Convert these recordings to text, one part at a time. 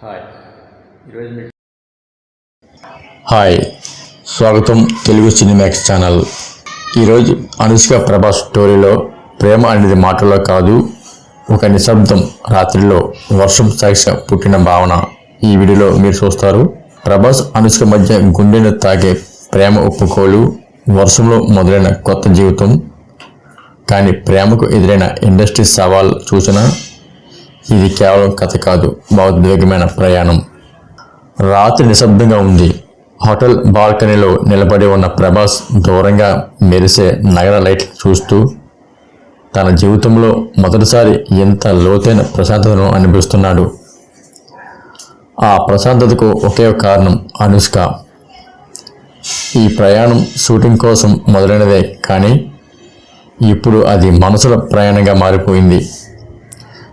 Hi. ఈరోజు hi. స్వాగతం Telugu Cinemax channel. ఈరోజు అనుష్క ప్రభాస్ స్టోరీలో ప్రేమ అనేది మాటల్లో కాదు ఒక నిశ్శబ్దం రాత్రిలో వర్షం సాక్ష పుట్టిన భావన ఈ వీడియోలో మీరు చూస్తారు. ప్రభాస్ అనుష్క మధ్య గుండెను తాగే ప్రేమ ఒప్పుకోలు వర్షంలో మొదలైన కొత్త జీవితం కానీ ప్రేమకు ఎదురైన ఇండస్ట్రీ సవాల్ సూచన ఇది కేవలం కథ కాదు భావోద్వేగమైన ప్రయాణం. రాత్రి నిశ్శబ్దంగా ఉంది. హోటల్ బాల్కనీలో నిలబడి ఉన్న ప్రభాస్ దూరంగా మెరిసే నగర లైట్లు చూస్తూ తన జీవితంలో మొదటిసారి ఎంత లోతైన ప్రశాంతతను అనిపిస్తున్నాడు ఆ ప్రశాంతతకు ఒకే ఒక కారణం అనుష్క. ఈ ప్రయాణం షూటింగ్ కోసం మొదలైనదే కానీ ఇప్పుడు అది మనసుల ప్రయాణంగా మారిపోయింది.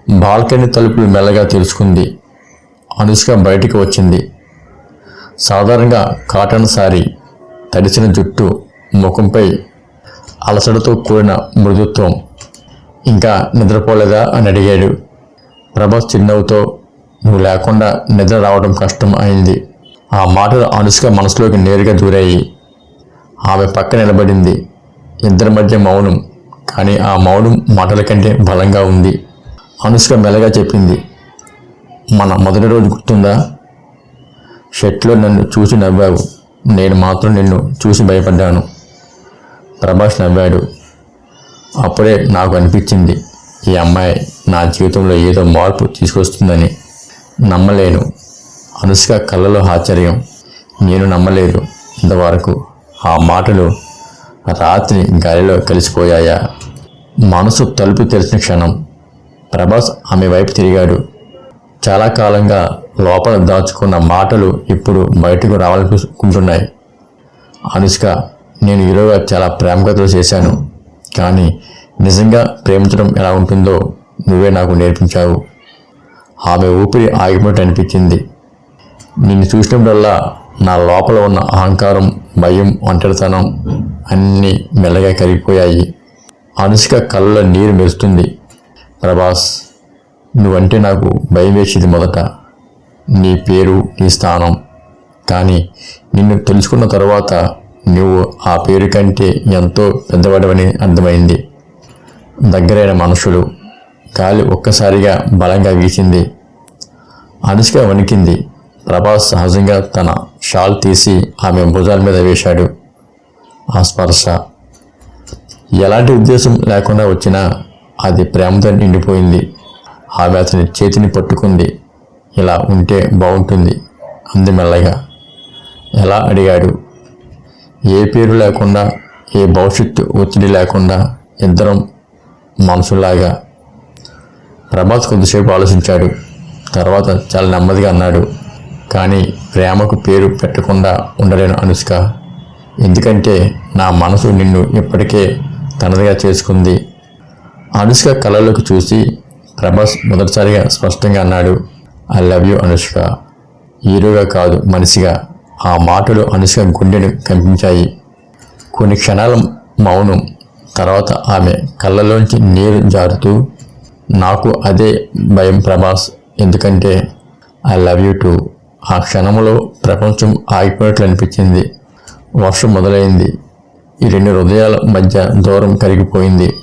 బాల్కనీ తలుపులు మెల్లగా తెరుచుకుంది. అనుష్క బయటికి వచ్చింది. సాధారణంగా కాటన్ సారీ తడిసిన జుట్టు ముఖంపై అలసటతో కూడిన మృదుత్వం. ఇంకా నిద్రపోలేదా? అని అడిగాడు. ప్రభాస్ చిరునవ్వుతో నువ్వు లేకుండా నిద్ర రావడం కష్టం అయింది. ఆ మాటలు అనుష్క మనసులోకి నేరుగా దూరాయి. ఆమె పక్క నిలబడింది. ఇద్దరి మధ్య మౌనం కానీ ఆ మౌనం మాటల కంటే బలంగా ఉంది. అనుష్క మెల్లగా చెప్పింది మన మొదటి రోజు గుర్తుందా? షర్ట్లో నన్ను చూసి నవ్వావు. నేను మాత్రం నిన్ను చూసి భయపడ్డాను. ప్రభాస్ నవ్వాడు. అప్పుడే నాకు అనిపించింది ఈ అమ్మాయి నా జీవితంలో ఏదో మార్పు తీసుకొస్తుందని. నమ్మలేను. అనుష్క కళ్ళలో ఆశ్చర్యం. నేను నమ్మలేదు. ఇంతవరకు ఆ మాటలు రాత్రి గాలిలో కలిసిపోయాయా? మనసు తలుపు తెరిచిన క్షణం. ప్రభాస్ ఆమె వైపు తిరిగాడు. చాలా కాలంగా లోపల దాచుకున్న మాటలు ఇప్పుడు బయటకు రావాలనుకుంటున్నాయి. అనుష్క నేను ఈరోజు చాలా ప్రేమకథలు చేశాను. కానీ నిజంగా ప్రేమించడం ఎలా ఉంటుందో నువ్వే నాకు నేర్పించావు. ఆమె ఊపిరి ఆగిపోయినట్టు అనిపించింది. నిన్ను చూసినప్పుడల్లా నా లోపల ఉన్న అహంకారం భయం ఒంటరితనం అన్నీ మెల్లగా కరిగిపోయాయి. అనుష్క కళ్ళలో నీరు మెరుస్తుంది. ప్రభాస్ నువ్వంటే నాకు భయం వేసేది మొదట. నీ పేరు నీ స్థానం. కానీ నిన్ను తెలుసుకున్న తర్వాత నువ్వు ఆ పేరు కంటే ఎంతో పెద్దవాడవని అర్థమైంది. దగ్గరైన మనుషులు గాలి ఒక్కసారిగా బలంగా వీసింది అనుష్క వణికింది. ప్రభాస్ సహజంగా తన షాల్ తీసి ఆమె భుజాల మీద వేశాడు. ఆ స్పర్శ. ఎలాంటి ఉద్దేశం లేకుండా వచ్చినా అది ప్రేమతో నిండిపోయింది. ఆమె అతని చేతిని పట్టుకుంది. ఇలా ఉంటే బాగుంటుంది అంది మెల్లగా. ఎలా అడిగాడు. ఏ పేరు లేకుండా ఏ భవిష్యత్తు ఒత్తిడి లేకుండా ఇద్దరం మనసులాగా ప్రభాస్ కొద్దిసేపు ఆలోచించాడు. తర్వాత చాలా నెమ్మదిగా అన్నాడు. కానీ ప్రేమకు పేరు పెట్టకుండా ఉండలేను అనుష్క. ఎందుకంటే నా మనసు నిన్ను ఇప్పటికే తనదిగా చేసుకుంది. అనుష్క కళలోకి చూసి ప్రభాస్ మొదటిసారిగా స్పష్టంగా అన్నాడు ఐ లవ్ యూ అనుష్క. హీరోగా కాదు మనిషిగా. ఆ మాటలు అనుష్క గుండెను కంపించాయి. కొన్ని క్షణాల మౌనం తర్వాత ఆమె కళ్ళలోంచి నీరు జారుతూ నాకు అదే భయం ప్రభాస్ ఎందుకంటే ఐ లవ్ యూ టూ ఆ క్షణంలో ప్రపంచం ఆగిపోయినట్లు అనిపించింది. వర్షం మొదలైంది. ఈ రెండు హృదయాల మధ్య దూరం కరిగిపోయింది.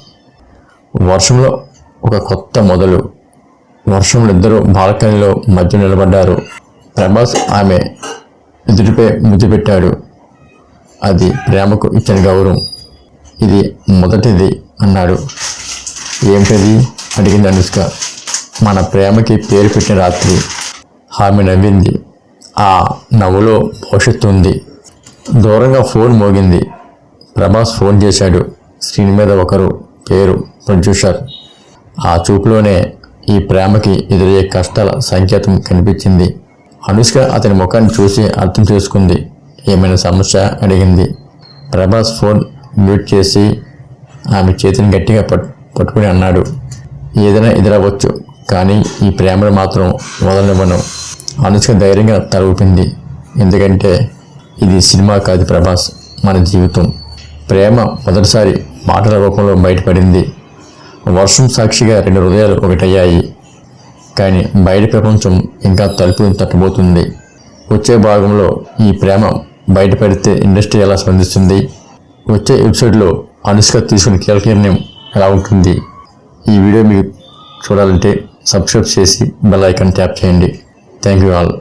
వర్షంలో ఒక కొత్త మొదలు. వర్షంలో ఇద్దరు బాల్కనీలో మధ్య నిలబడ్డారు. ప్రభాస్ ఆమె ఎదుటిపై ముద్దు పెట్టాడు. అది ప్రేమకు ఇచ్చిన గౌరవం. ఇది మొదటిది అన్నాడు. ఏమిటది అడిగింది అనుష్క. మన ప్రేమకి పేరు పెట్టిన రాత్రి. ఆమె నవ్వింది. ఆ నవ్వులో భవిష్యత్తు ఉంది. దూరంగా ఫోన్ మోగింది. ప్రభాస్ ఫోన్ చేశాడు. స్క్రీన్ మీద ఒకరు పేరు ప్రొడ్యూసర్ ఆ చూపులోనే ఈ ప్రేమకి ఎదురయ్యే కష్టాల సంకేతం కనిపించింది. అనుష్క అతని ముఖాన్ని చూసి అర్థం చేసుకుంది. ఏమైనా సమస్య? అడిగింది. ప్రభాస్ ఫోన్ మ్యూట్ చేసి ఆమె చేతిని గట్టిగా పట్ పట్టుకుని అన్నాడు. ఏదైనా ఎదురవ్వచ్చు కానీ ఈ ప్రేమను మాత్రం వదలనివ్వను. అనుష్క ధైర్యంగా తల ఊపింది. ఎందుకంటే ఇది సినిమా కాదు ప్రభాస్ మన జీవితం. ప్రేమ మొదటిసారి మాటల రూపంలో బయటపడింది. వర్షం సాక్షిగా రెండు హృదయాలు ఒకటయ్యాయి. కానీ బయట ప్రపంచం ఇంకా తలుపుని తట్టబోతుంది. వచ్చే భాగంలో ఈ ప్రేమ బయటపడితే ఇండస్ట్రీ ఎలా స్పందిస్తుంది? వచ్చే ఎపిసోడ్లో అనుష్క తీసుకున్న కీలక నిర్ణయం ఎలా ఉంటుంది? ఈ వీడియో మీకు చూడాలంటే సబ్స్క్రైబ్ చేసి బెల్ ఐకాన్ ట్యాప్ చేయండి. Thank you all.